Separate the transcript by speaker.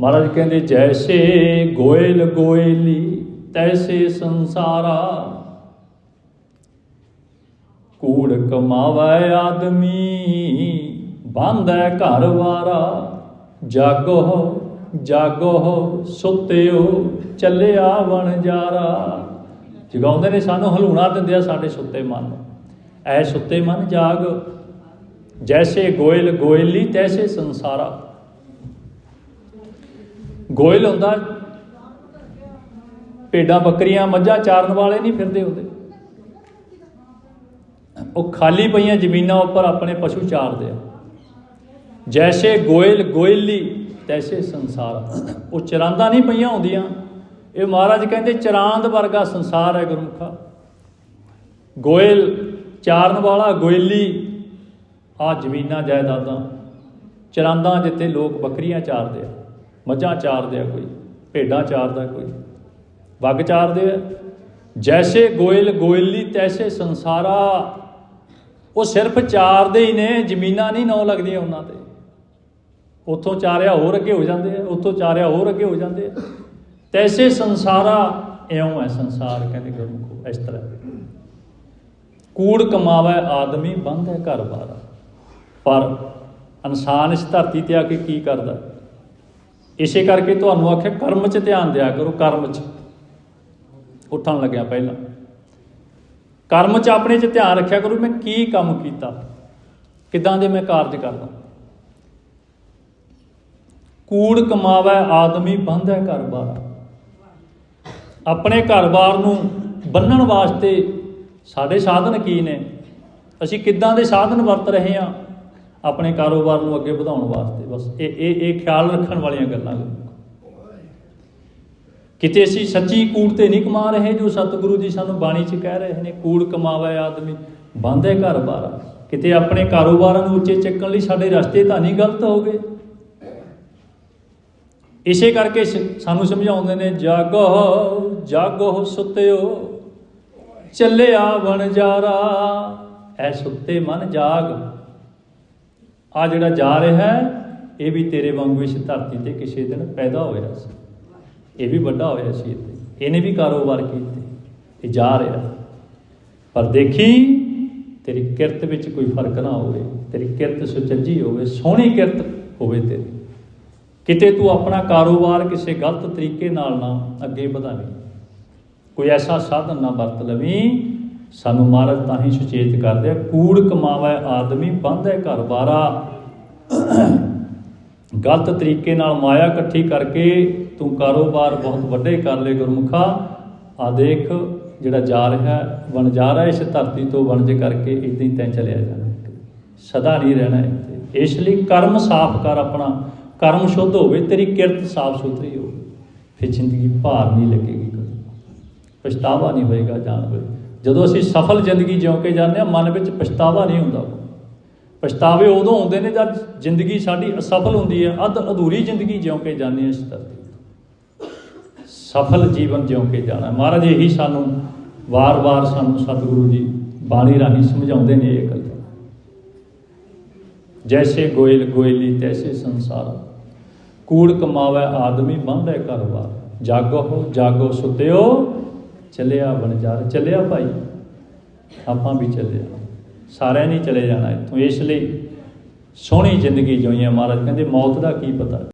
Speaker 1: ਮਹਾਰਾਜ ਕਹਿੰਦੇ, ਜੈਸੇ ਗੋਇਲ ਗੋਇਲੀ, ਤੈਸੇ ਸੰਸਾਰਾ। ਕੂੜ ਕਮਾਵੇ ਆਦਮੀ, ਬਾਂਧੈ ਘਰ ਵਾਰਾ। ਜਾਗੋ ਜਾਗੋ ਸੁੱਤਿਓ ਚੱਲਿਆ ਵਣ ਜਾਰਾ। ਜਗਾਉਂਦੇ ਨੇ, ਸਾਨੂੰ ਹਲੂਣਾ ਦਿੰਦੇ ਆ ਸਾਡੇ ਸੁੱਤੇ ਮਨ। ਨੂੰ ਐ ਸੁੱਤੇ ਮਨ ਜਾਗ, ਜੈਸੇ ਗੋਇਲ ਗੋਇਲੀ, ਤੈਸੇ ਸੰਸਾਰਾ। ਗੋਇਲ ਹੁੰਦਾ ਭੇਡਾਂ ਬੱਕਰੀਆਂ ਮੱਝਾਂ ਚਾਰਨ ਵਾਲੇ ਨਹੀਂ ਫਿਰਦੇ ਹੁੰਦੇ ਉਹ ਖਾਲੀ ਪਈਆਂ ਜ਼ਮੀਨਾਂ ਉੱਪਰ ਆਪਣੇ ਪਸ਼ੂ ਚਾਰਦੇ ਆ। ਜੈਸੇ ਗੋਇਲ, ਗੋਇਲੀ, ਤੈਸੇ ਸੰਸਾਰ। ਉਹ ਚਰਾਂਦਾ ਨਹੀਂ ਪਈਆਂ ਹੁੰਦੀਆਂ। ਇਹ ਮਹਾਰਾਜ ਕਹਿੰਦੇ ਚਰਾਂਦ ਵਰਗਾ ਸੰਸਾਰ ਹੈ ਗੁਰਮੁਖਾ। ਗੋਇਲ ਚਾਰਨ ਵਾਲਾ, ਗੋਇਲੀ ਆ ਜ਼ਮੀਨਾਂ ਜਾਇਦਾਦਾਂ। ਚਰਾਂਦਾ ਜਿੱਥੇ ਲੋਕ ਬੱਕਰੀਆਂ ਚਾਰਦੇ ਆ। ਮੱਝਾਂ ਚਾਰਦੇ ਆ ਕੋਈ, ਭੇਡਾਂ ਚਾਰਦਾ ਕੋਈ। ਵੱਗ ਚਾਰਦੇ ਆ। ਜੈਸੇ ਗੋਇਲ, ਗੋਇਲੀ ਤੈਸੇ ਸੰਸਾਰਾ। ਉਹ ਸਿਰਫ ਚਾਰਦੇ ਹੀ ਨੇ, ਜ਼ਮੀਨਾਂ ਨਹੀਂ ਨੌ ਲੱਗਦੀਆਂ ਉਹਨਾਂ ਤੇ। ਉੱਥੋਂ ਚਾਰਿਆ ਹੋਰ ਅੱਗੇ ਹੋ ਜਾਂਦੇ ਆ, ਉੱਥੋਂ ਚਾਰਿਆ ਹੋਰ ਅੱਗੇ ਹੋ ਜਾਂਦੇ ਆ। ਤੈਸੇ ਸੰਸਾਰਾ, ਇਉਂ ਹੈ ਸੰਸਾਰ ਕਹਿੰਦੇ ਗੁਰਮੁਖੋ ਇਸ ਤਰ੍ਹਾਂ। ਕੂੜ ਕਮਾਵੇ ਆਦਮੀ ਬੰਦ ਹੈ ਘਰ ਬਾਰ। ਪਰ ਇਨਸਾਨ ਇਸ ਧਰਤੀ ਤੇ ਆ ਕੇ ਕੀ ਕਰਦਾ? ਇਸੇ ਕਰਕੇ ਤੁਹਾਨੂੰ ਆਖਿਆ, ਕਰਮ 'ਚ ਧਿਆਨ ਦਿਆ ਕਰੋ, ਕਰਮ 'ਚ। ਉੱਠਣ ਲੱਗਿਆ ਪਹਿਲਾਂ। ਕਰਮ 'ਚ ਆਪਣੇ 'ਚ ਧਿਆਨ ਰੱਖਿਆ ਕਰੋ, ਮੈਂ ਕੀ ਕੰਮ ਕੀਤਾ, ਕਿਦਾਂ ਦੇ ਮੈਂ ਕਾਰਜ ਕਰਦਾ। ਕੂੜ ਕਮਾਵੇ, ਆਦਮੀ ਬੰਧੈ ਘਰ ਬਾਰ। ਆਪਣੇ ਘਰ-ਬਾਰ ਨੂੰ ਬੰਨਣ ਵਾਸਤੇ ਸਾਡੇ ਸਾਧਨ ਕੀ ਨੇ? ਅਸੀਂ ਕਿੱਦਾਂ ਦੇ ਸਾਧਨ ਵਰਤ ਰਹੇ ਹਾਂ? ਆਪਣੇ ਕਾਰੋਬਾਰ ਨੂੰ ਅੱਗੇ ਵਧਾਉਣ ਵਾਸਤੇ। ਬਸ ਇਹ ਇਹ ਇਹ ਖਿਆਲ ਰੱਖਣ ਵਾਲੀਆਂ ਗੱਲਾਂ ਕਿਤੇ ਅਸੀਂ ਸੱਚੀ ਕੂੜ ਤੇ ਨਹੀਂ ਕਮਾ ਰਹੇ ਜੋ ਸਤਿਗੁਰੂ ਜੀ ਸਾਨੂੰ ਬਾਣੀ 'ਚ ਕਹਿ ਰਹੇ ਨੇ, ਕੂੜ ਕਮਾਵੇ ਆਦਮੀ, ਬੰਦੇ ਘਰ ਬਾਰ ਕਿਤੇ ਆਪਣੇ ਕਾਰੋਬਾਰਾਂ ਨੂੰ ਉੱਚੇ ਚੱਕਣ ਲਈ ਸਾਡੇ ਰਸਤੇ ਤਾਂ ਨਹੀਂ ਗਲਤ ਹੋ ਗਏ। ਇਸੇ ਕਰਕੇ ਸਾਨੂੰ ਸਮਝਾਉਂਦੇ ਨੇ, ਜਾਗੋ ਜਾਗੋ ਸੁੱਤਿਓ, ਚੱਲਿਆ ਵਣਜਾਰਾ, ਐ ਸੁੱਤੇ ਮਨ ਜਾਗ। ਆ ਜਿਹੜਾ ਜਾ ਰਿਹਾ ਹੈ, ਇਹ ਵੀ ਤੇਰੇ ਵਾਂਗੂ ਇਸ ਧਰਤੀ ਤੇ ਕਿਸੇ ਦਿਨ ਪੈਦਾ ਹੋਇਆ ਸੀ। ਇਹ ਵੀ ਵੱਡਾ ਹੋਇਆ ਸੀ ਇੱਥੇ। ਇਹਨੇ ਵੀ ਕਾਰੋਬਾਰ ਕੀਤੇ। ਇਹ ਜਾ ਰਿਹਾ। ਪਰ ਦੇਖੀ, ਤੇਰੀ ਕਿਰਤ ਵਿੱਚ ਕੋਈ ਫ਼ਰਕ ਨਾ ਹੋਵੇ। ਤੇਰੀ ਕਿਰਤ ਸੁਚੱਜੀ ਹੋਵੇ, ਸੋਹਣੀ ਕਿਰਤ ਹੋਵੇ ਤੇਰੀ। ਕਿਤੇ ਤੂੰ ਆਪਣਾ ਕਾਰੋਬਾਰ ਕਿਸੇ ਗਲਤ ਤਰੀਕੇ ਨਾਲ ਨਾ ਅੱਗੇ ਵਧਾਵੇਂ। ਕੋਈ ਐਸਾ ਸਾਧਨ ਨਾ ਵਰਤ ਲਵੀਂ ਸਾਨੂੰ ਮਹਾਰਾਜ ਤਾਂ ਹੀ ਸੁਚੇਤ ਕਰਦੇ ਆ ਕੂੜ ਕਮਾਵੇ ਆਦਮੀ ਬੰਧੇ ਘਰ ਬਾਰਾ। ਗਲਤ ਤਰੀਕੇ ਨਾਲ ਮਾਇਆ ਇਕੱਠੀ ਕਰਕੇ ਤੂੰ ਕਾਰੋਬਾਰ ਬਹੁਤ ਵੱਡੇ ਕਰ ਲੈ ਗੁਰਮੁਖਾ। ਆ ਦੇਖ ਜਿਹੜਾ ਜਾ ਰਿਹਾ ਹੈ, ਬਣ ਜਾ ਰਿਹਾ ਇਸ ਧਰਤੀ ਤੋਂ ਵਣਜ ਕਰਕੇ ਇਦਾਂ ਹੀ ਤੈਂ ਚਲਿਆ ਜਾਣਾ। ਸਦਾ ਨਹੀਂ ਰਹਿਣਾ ਇੱਥੇ। ਇਸ ਲਈ ਕਰਮ ਸਾਫ਼ ਕਰ ਆਪਣਾ। ਕਰਮ ਸ਼ੁੱਧ ਹੋਵੇ ਤੇਰੀ ਕਿਰਤ ਸਾਫ਼ ਸੁਥਰੀ ਹੋਵੇ। ਫਿਰ ਜ਼ਿੰਦਗੀ ਭਾਰ ਨਹੀਂ ਲੱਗੇਗੀ ਪਛਤਾਵਾ ਨਹੀਂ ਹੋਏਗਾ ਜਾਣ ਵੇਲੇ। ਜਦੋਂ ਅਸੀਂ ਸਫਲ ਜ਼ਿੰਦਗੀ ਜਿਉ ਕੇ ਜਾਂਦੇ ਹਾਂ, ਮਨ ਵਿੱਚ ਪਛਤਾਵਾ ਨਹੀਂ ਹੁੰਦਾ। ਪਛਤਾਵੇ ਉਦੋਂ ਹੁੰਦੇ ਨੇ ਜਦ ਜ਼ਿੰਦਗੀ ਸਾਡੀ ਅਸਫਲ ਹੁੰਦੀ ਹੈ, ਅੱਧ ਅਧੂਰੀ ਜ਼ਿੰਦਗੀ ਜਿਉ ਕੇ ਜਾਂਦੇ ਹਾਂ ਇਸ ਧਰਤੀ ਸਫਲ ਜੀਵਨ ਜਿਉ ਕੇ ਜਾਣਾ। ਮਹਾਰਾਜ ਇਹੀ ਸਾਨੂੰ ਵਾਰ-ਵਾਰ ਸਾਨੂੰ ਸਤਿਗੁਰੂ ਜੀ ਬਾਣੀ ਰਾਹੀਂ ਸਮਝਾਉਂਦੇ ਨੇ ਇਹ ਗੱਲ। ਜੈਸੇ ਗੋਇਲ ਗੋਇਲੀ, ਤੈਸੇ ਸੰਸਾਰ। ਕੂੜ ਕਮਾਵੇ ਆਦਮੀ, ਬੰਧੇ ਘਰਵਾਰ। ਜਾਗੋ ਜਾਗੋ ਸੁਤਿਓ ਚੱਲਿਆ ਬਣਜਾਰ ਚੱਲਿਆ ਭਾਈ। ਆਪਾਂ ਵੀ ਚੱਲਿਆ ਸਾਰਿਆਂ ਨੇ ਚਲੇ ਜਾਣਾ ਇੱਥੋਂ, ਇਸ ਲਈ ਸੋਹਣੀ ਜ਼ਿੰਦਗੀ ਜਿਉਣੀ ਹੈ ਮਹਾਰਾਜ। ਕਹਿੰਦੇ ਮੌਤ ਦਾ ਕੀ ਪਤਾ?